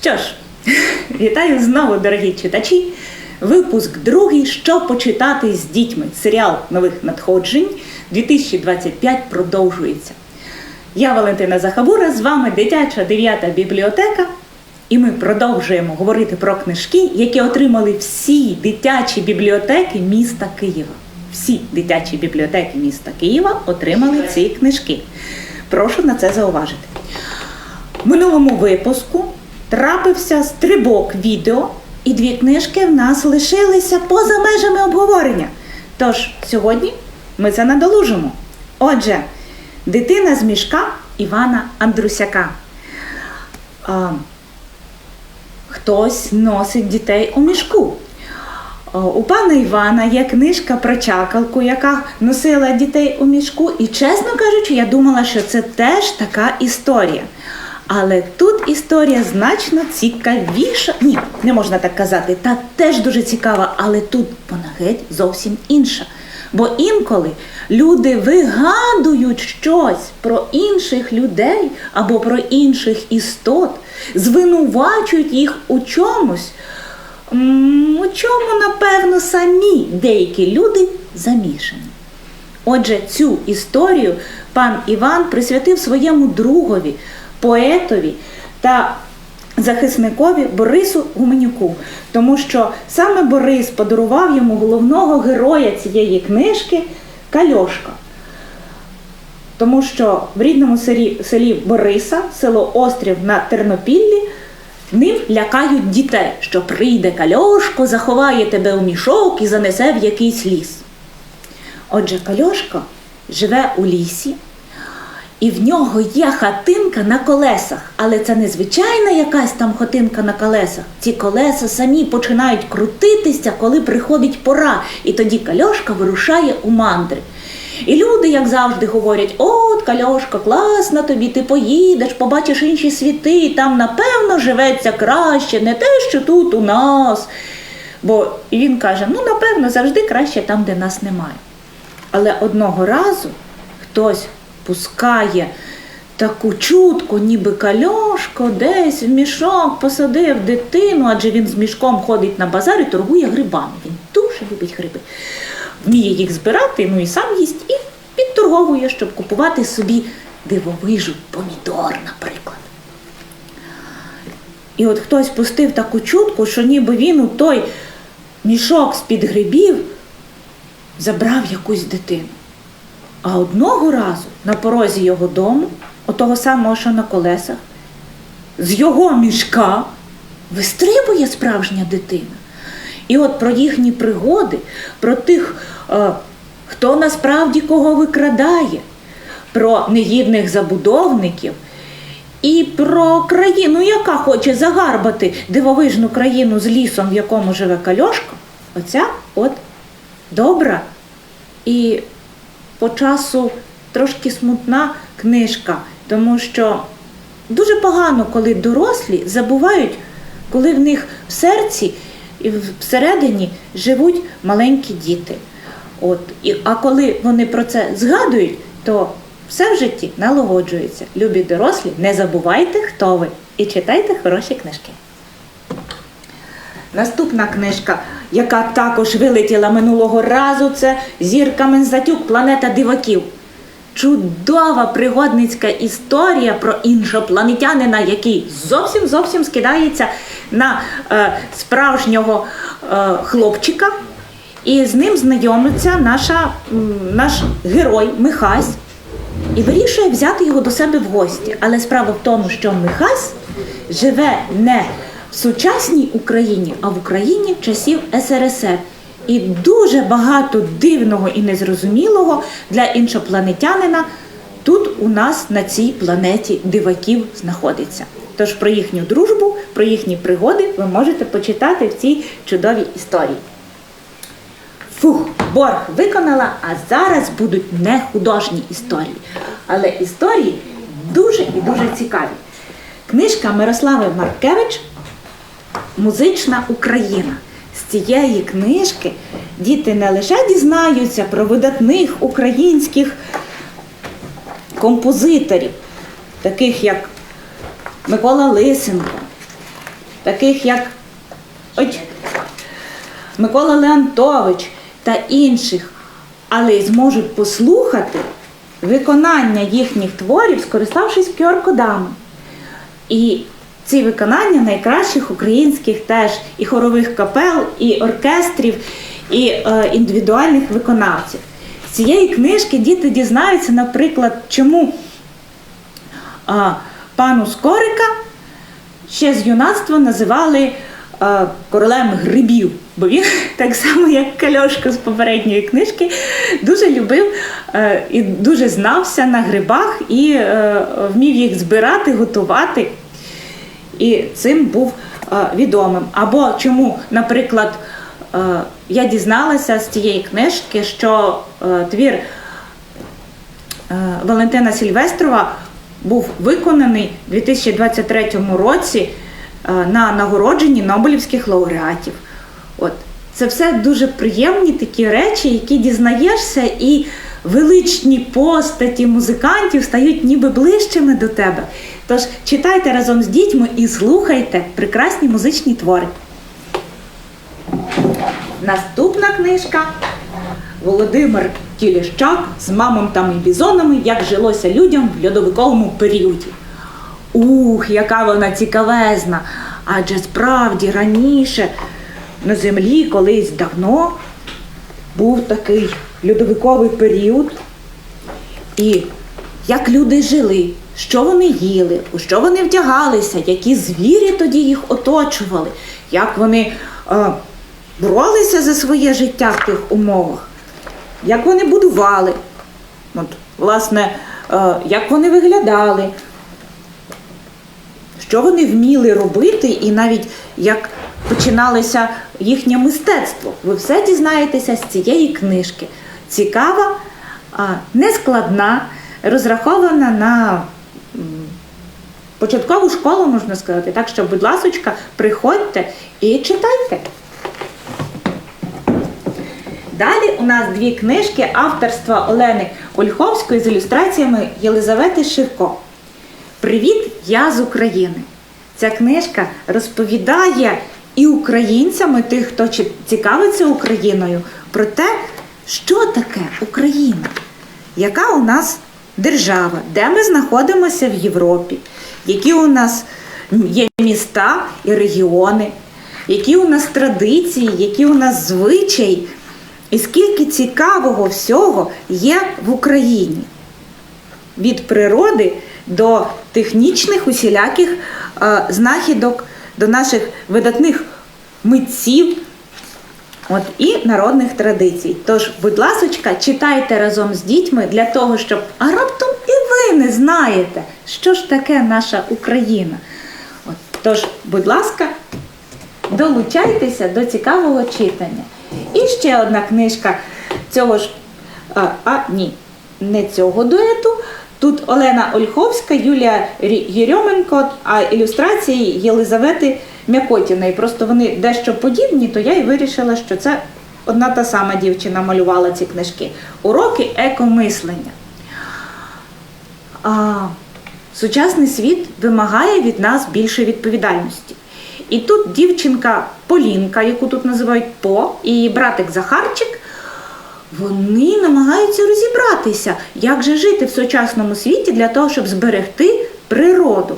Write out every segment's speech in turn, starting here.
Що ж, вітаю знову, дорогі читачі. Випуск другий Що почитати з дітьми. Серіал нових надходжень 2025 продовжується. Я Валентина Захабура, з вами дитяча дев'ята бібліотека. І ми продовжуємо говорити про книжки, які отримали всі дитячі бібліотеки міста Києва. Всі дитячі бібліотеки міста Києва отримали ці книжки. Прошу на це зауважити. В минулому випуску трапився стрибок відео, і дві книжки в нас лишилися поза межами обговорення. Тож сьогодні ми це надолужимо. Отже, дитина з мішка Івана Андрусяка. А, хтось носить дітей у мішку. У пана Івана є книжка про чакалку, яка носила дітей у мішку. І, чесно кажучи, я думала, що це теж така історія. Але тут історія значно цікавіша. Ні, не можна так казати. Та теж дуже цікава, але тут вона геть зовсім інша. Бо інколи люди вигадують щось про інших людей або про інших істот, звинувачують їх у чомусь, у чому, напевно, самі деякі люди замішані. Отже, цю історію пан Іван присвятив своєму другові, поетові та захисникові Борису Гуменюку, тому що саме Борис подарував йому головного героя цієї книжки Кальошка. Тому що в рідному селі, селі Бориса, село Острів на Тернопіллі, ним лякають дітей, що прийде Кальошко, заховає тебе у мішок і занесе в якийсь ліс. Отже, Кальошко живе у лісі, і в нього є хатинка на колесах, але це не звичайна якась там хатинка на колесах. Ці колеса самі починають крутитися, коли приходить пора, і тоді Кальошка вирушає у мандри. І люди, як завжди, говорять: от, Кальошка, класно тобі, ти поїдеш, побачиш інші світи, там, напевно, живеться краще, не те, що тут у нас. Бо він каже: ну, напевно, завжди краще там, де нас немає. Але одного разу хтось пускає таку чутку, ніби кальошко десь в мішок посадив дитину, адже він з мішком ходить на базар і торгує грибами. Він дуже любить гриби. Вміє їх збирати, ну і сам їсть, і підторговує, щоб купувати собі дивовижу, помідор, наприклад. І от хтось пустив таку чутку, що ніби він у той мішок з-під грибів забрав якусь дитину. А одного разу на порозі його дому, отого самого, що на колесах, з його мішка вистрибує справжня дитина. І от про їхні пригоди, про тих, е, хто насправді кого викрадає, про негідних забудовників і про країну, яка хоче загарбати дивовижну країну з лісом, в якому живе Кальошко, оця от добра і по часу трошки смутна книжка, тому що дуже погано, коли дорослі забувають, коли в них в серці і всередині живуть маленькі діти. От. І, а коли вони про це згадують, то все в житті налагоджується. Любі дорослі, не забувайте, хто ви, і читайте хороші книжки. Наступна книжка, яка також вилетіла минулого разу, це Зірка Мензатюк Планета диваків. Чудова пригодницька історія про іншопланетянина, який зовсім зовсім скидається на е, справжнього е, хлопчика. І з ним знайомиться наша, наш герой Михась і вирішує взяти його до себе в гості. Але справа в тому, що Михась живе не в сучасній Україні, а в Україні часів СРСР. І дуже багато дивного і незрозумілого для іншопланетянина тут у нас на цій планеті диваків знаходиться. Тож про їхню дружбу, про їхні пригоди ви можете почитати в цій чудовій історії. Фух, борг виконала, а зараз будуть не художні історії, але історії дуже і дуже цікаві. Книжка Мирослави Маркевич Музична Україна. З цієї книжки діти не лише дізнаються про видатних українських композиторів, таких як Микола Лисенко, таких як ой, Микола Леонтович та інших, але й зможуть послухати виконання їхніх творів, скориставшись QR-кодами. І ці виконання найкращих українських теж і хорових капел, і оркестрів, і е, індивідуальних виконавців. З цієї книжки діти дізнаються, наприклад, чому а, пану Скорика ще з юнацтва називали а, королем грибів, бо він так само, як Кальошка з попередньої книжки, дуже любив е, і дуже знався на грибах і е, вмів їх збирати, готувати. І цим був е, відомим. Або чому, наприклад, е, я дізналася з цієї книжки, що е, твір Валентина Сільвестрова був виконаний у 2023 році на нагородженні Нобелівських лауреатів. От. Це все дуже приємні такі речі, які дізнаєшся, і величні постаті музикантів стають ніби ближчими до тебе. Тож читайте разом з дітьми і слухайте прекрасні музичні твори. Наступна книжка Володимир Тіліщак з мамонтами і бізонами, як жилося людям в льодовиковому періоді. Ух, яка вона цікавезна! Адже справді раніше на землі колись давно був такий льодовиковий період. І як люди жили, що вони їли, у що вони вдягалися, які звірі тоді їх оточували, як вони е, боролися за своє життя в тих умовах, як вони будували, От, власне, е, як вони виглядали, що вони вміли робити, і навіть як починалося їхнє мистецтво. Ви все дізнаєтеся з цієї книжки. Цікава, нескладна, розрахована на початкову школу, можна сказати. Так що, будь ласочка, приходьте і читайте. Далі у нас дві книжки авторства Олени Ольховської з ілюстраціями Єлизавети Шивко. Привіт, я з України. Ця книжка розповідає і українцям, і тих, хто цікавиться Україною, про те, що таке Україна, яка у нас держава, де ми знаходимося в Європі, які у нас є міста і регіони, які у нас традиції, які у нас звичаї, і скільки цікавого всього є в Україні? Від природи до технічних усіляких е, знахідок, до наших видатних митців от, і народних традицій. Тож, будь ласочка, читайте разом з дітьми для того, щоб а раптом і ви не знаєте, що ж таке наша Україна. От, тож, будь ласка, долучайтеся до цікавого читання. І ще одна книжка цього ж, а, а ні, не цього дуету. Тут Олена Ольховська, Юлія Єрьоменко, а ілюстрації Єлизавети Мякотіної. Просто вони дещо подібні, то я і вирішила, що це одна та сама дівчина малювала ці книжки. Уроки екомислення. А, сучасний світ вимагає від нас більше відповідальності. І тут дівчинка Полінка, яку тут називають По, і братик Захарчик, вони намагаються розібратися, як же жити в сучасному світі для того, щоб зберегти природу.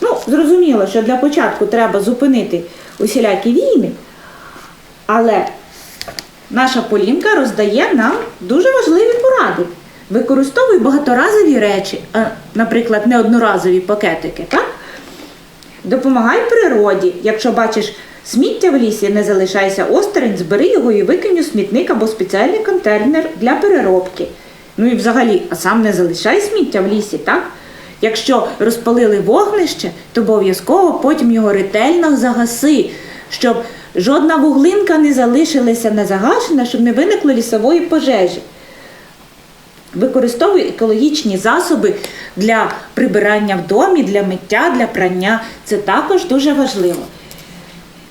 Ну, зрозуміло, що для початку треба зупинити усілякі війни, але наша Полінка роздає нам дуже важливі поради. Використовуй багаторазові речі, наприклад, неодноразові пакетики, так? Допомагай природі. Якщо бачиш сміття в лісі, не залишайся осторонь, збери його і викинь у смітник або спеціальний контейнер для переробки. Ну і взагалі, а сам не залишай сміття в лісі, так? Якщо розпалили вогнище, то обов'язково потім його ретельно загаси, щоб жодна вуглинка не залишилася незагашена, щоб не виникло лісової пожежі. Використовуй екологічні засоби для прибирання в домі, для миття, для прання. Це також дуже важливо.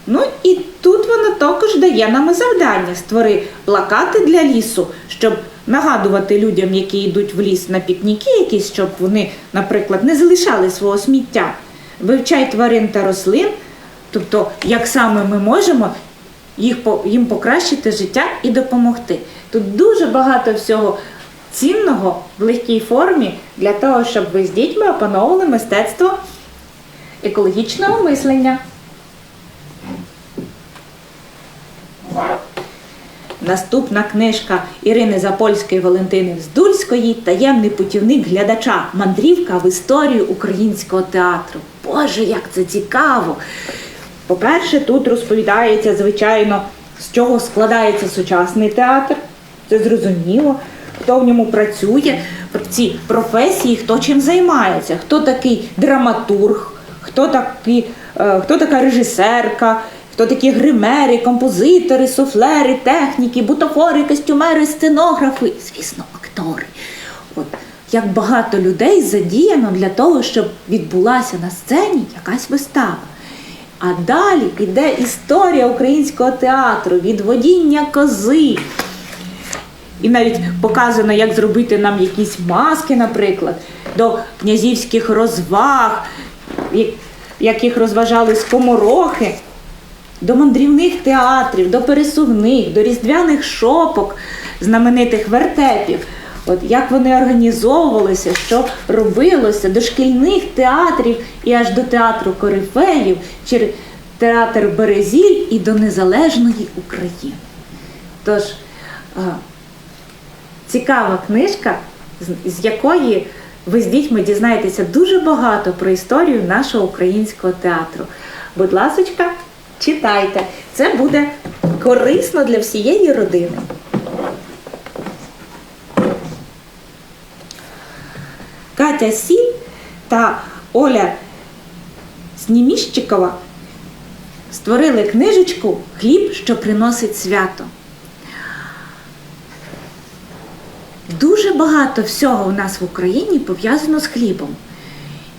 Ну і тут вона також дає нам завдання створи плакати для лісу, щоб нагадувати людям, які йдуть в ліс на пікніки якісь, щоб вони, наприклад, не залишали свого сміття вивчай тварин та рослин, тобто як саме ми можемо їх, їм покращити життя і допомогти. Тут дуже багато всього цінного в легкій формі для того, щоб ви з дітьми опановували мистецтво екологічного мислення. Наступна книжка Ірини Запольської Валентини Вздульської Таємний путівник глядача. Мандрівка в історію українського театру. Боже, як це цікаво! По-перше, тут розповідається, звичайно, з чого складається сучасний театр. Це зрозуміло, хто в ньому працює, про ці професії, хто чим займається, хто такий драматург, хто, такий, е, хто така режисерка, хто такі гримери, композитори, суфлери, техніки, бутафори, костюмери, сценографи, звісно, актори. От як багато людей задіяно для того, щоб відбулася на сцені якась вистава. А далі піде історія українського театру від водіння кози. І навіть показано, як зробити нам якісь маски, наприклад, до князівських розваг, як- як їх розважали скоморохи, до мандрівних театрів, до пересувних, до різдвяних шопок, знаменитих вертепів. От як вони організовувалися, що робилося до шкільних театрів і аж до театру корифеїв, через театр Березіль і до незалежної України. Тож цікава книжка, з- якої ви з дітьми дізнаєтеся дуже багато про історію нашого українського театру. Будь ласочка, читайте. Це буде корисно для всієї родини. Катя Сіль та Оля Сніміщикова створили книжечку Хліб, що приносить свято. Дуже багато всього в нас в Україні пов'язано з хлібом.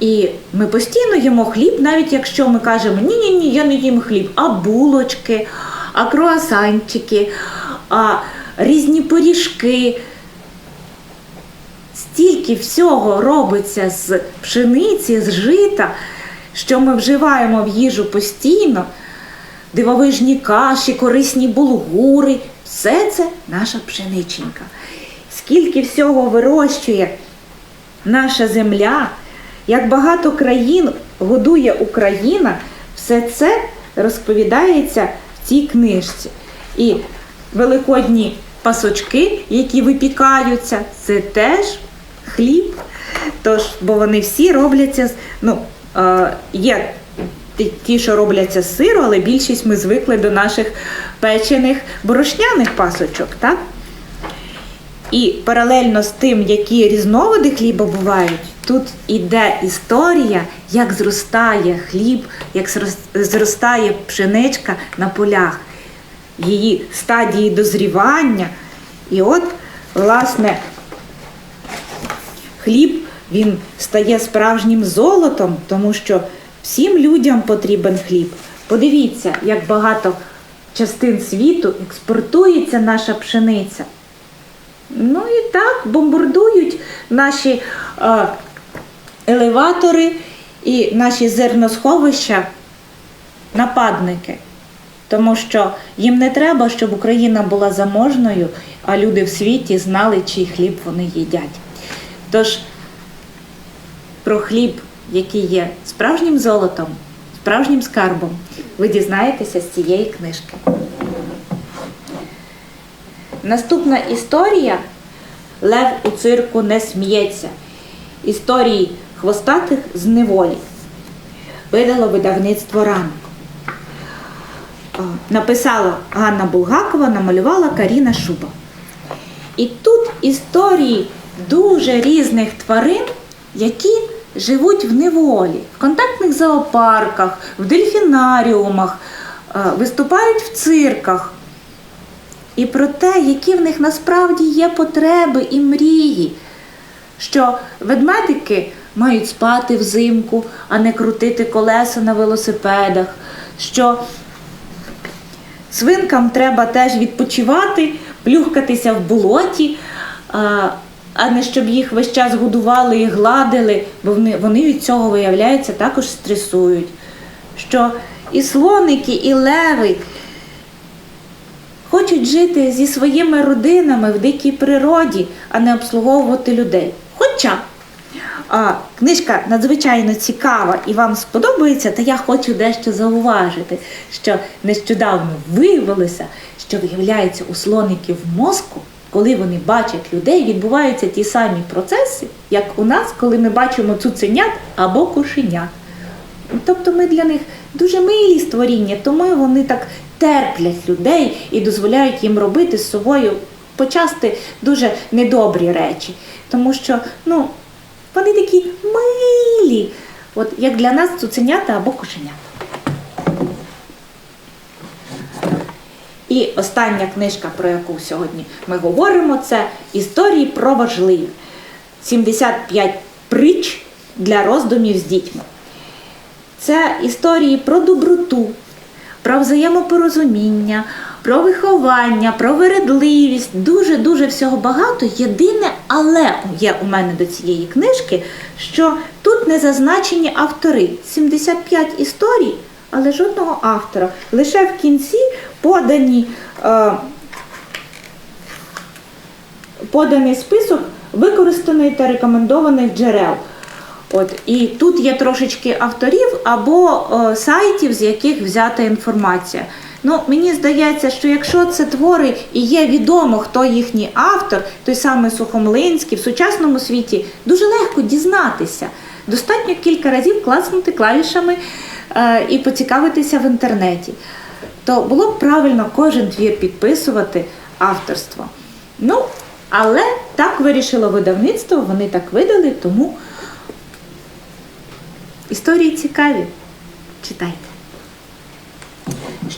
І ми постійно їмо хліб, навіть якщо ми кажемо ні-ні ні, я не їм хліб, а булочки, а круасанчики, а різні пиріжки. Стільки всього робиться з пшениці, з жита, що ми вживаємо в їжу постійно. Дивовижні каші, корисні булгури все це наша пшениченька. Скільки всього вирощує наша земля, як багато країн годує Україна, все це розповідається в цій книжці. І великодні пасочки, які випікаються, це теж хліб. Тож, бо вони всі робляться з ну, е, є ті- що робляться з сиру, але більшість ми звикли до наших печених борошняних пасочок. Так? І паралельно з тим, які різновиди хліба бувають, тут іде історія, як зростає хліб, як зростає пшеничка на полях, її стадії дозрівання. І от, власне, хліб він стає справжнім золотом, тому що всім людям потрібен хліб. Подивіться, як багато частин світу експортується наша пшениця. Ну і так бомбардують наші е, елеватори і наші зерносховища нападники. Тому що їм не треба, щоб Україна була заможною, а люди в світі знали, чий хліб вони їдять. Тож про хліб, який є справжнім золотом, справжнім скарбом, ви дізнаєтеся з цієї книжки. Наступна історія Лев у цирку не сміється. Історії хвостатих з неволі. Видало видавництво ранок. Написала Ганна Булгакова, намалювала Каріна Шуба. І тут історії дуже різних тварин, які живуть в неволі, в контактних зоопарках, в дельфінаріумах, е, виступають в цирках. І про те, які в них насправді є потреби і мрії, що ведмедики мають спати взимку, а не крутити колеса на велосипедах, що свинкам треба теж відпочивати, плюхкатися в болоті, а, не щоб їх весь час годували і гладили, бо вони від цього, виявляється, також стресують. Що і слоники, і леви хочуть жити зі своїми родинами в дикій природі, а не обслуговувати людей. Хоча а, книжка надзвичайно цікава і вам сподобається, та я хочу дещо зауважити, що нещодавно виявилося, що виявляється у слоників мозку, коли вони бачать людей, відбуваються ті самі процеси, як у нас, коли ми бачимо цуценят або кошенят. Тобто ми для них дуже милі створіння, тому вони так терплять людей і дозволяють їм робити з собою почасти дуже недобрі речі. Тому що ну, вони такі милі, от як для нас цуценята або кошенята. І остання книжка, про яку сьогодні ми говоримо, це історії про важливе. 75 притч для роздумів з дітьми. Це історії про доброту, про взаємопорозуміння, про виховання, про вередливість. Дуже-дуже всього багато. Єдине, але є у мене до цієї книжки, що тут не зазначені автори. 75 історій, але жодного автора. Лише в кінці подані. Е, поданий список використаних та рекомендованих джерел. От і тут є трошечки авторів або е, сайтів, з яких взята інформація. Ну, мені здається, що якщо це твори і є відомо, хто їхній автор, той самий Сухомлинський, в сучасному світі дуже легко дізнатися. Достатньо кілька разів класнути клавішами е, і поцікавитися в інтернеті. То було б правильно кожен твір підписувати авторство. Ну, але так вирішило видавництво, вони так видали, тому історії цікаві. Читайте.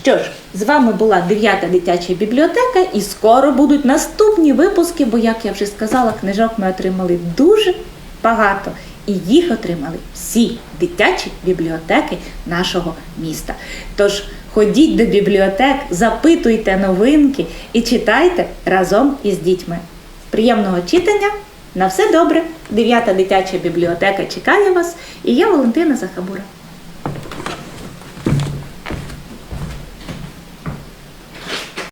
Що ж, з вами була 9 дитяча бібліотека, і скоро будуть наступні випуски, бо, як я вже сказала, книжок ми отримали дуже багато. І їх отримали всі дитячі бібліотеки нашого міста. Тож ходіть до бібліотек, запитуйте новинки і читайте разом із дітьми. Приємного читання! На все добре! Дев'ята дитяча бібліотека чекає вас, і я Валентина Захабура.